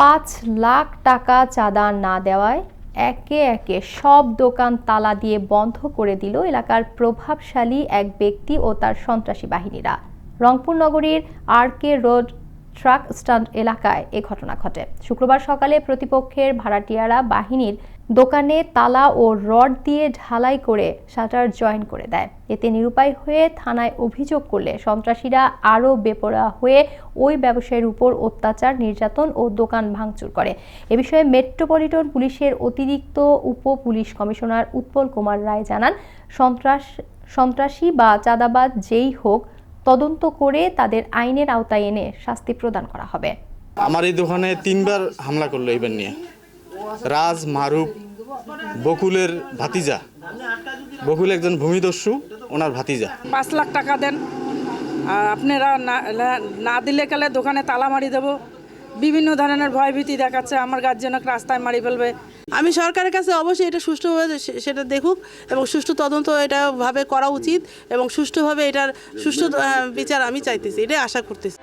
পাঁচ লাখ টাকা চাঁদা না দেওয়ায় একে একে সব দোকান তালা দিয়ে বন্ধ করে দিল এলাকার প্রভাবশালী এক ব্যক্তি ও তার সন্ত্রাসী বাহিনীরা। রংপুর নগরীর R K road truck stand এলাকায় এ ঘটনা ঘটে। শুক্রবার সকালে প্রতিপক্ষের ভাড়াটিয়ারা বাহিনীর দোকানে তালা ও রড দিয়ে ঢালাই করে শাটার জয়েন করে দেয়। এতে নিরুপায় হয়ে থানায় অভিযোগ করলে সন্ত্রাসীরা আরও বেপরোয়া হয়ে ওই ব্যবসায়ীর উপর অত্যাচার, নির্যাতন ও দোকান ভাঙচুর করে। এ বিষয়ে মেট্রোপলিটন পুলিশের অতিরিক্ত উপ পুলিশ কমিশনার উৎপল কুমার রায় জানান, সন্ত্রাস, সন্ত্রাসী বা চাঁদাবাজ যেই হোক, তদন্ত করে তাদের আইনের আওতায় এনে শাস্তি প্রদান করা হবে। আমার এই দোকানে তিনবার হামলা করল এইবার নিয়ে। রাজ মারুফ বকুলের ভাতিজা। বকুল একজন ভূমিদস্যু ওনার ভাতিজা। পাঁচ লাখ টাকা দেন। আর আপনারা না দিলে কালে দোকানে তালা মারি দেবো। বিভিন্ন ধরনের ভয়ভীতি দেখাচ্ছে আমার গার্জেনক রাস্তায় মারি ফেলবে। আমি সরকারের কাছে অবশ্যই এটা সুষ্ঠুভাবে সেটা দেখুক এবং সুষ্ঠু তদন্ত এটাভাবে করা উচিত এবং সুষ্ঠুভাবে এটার সুষ্ঠু বিচার আমি চাইতেছি এটাই আশা করতেছি।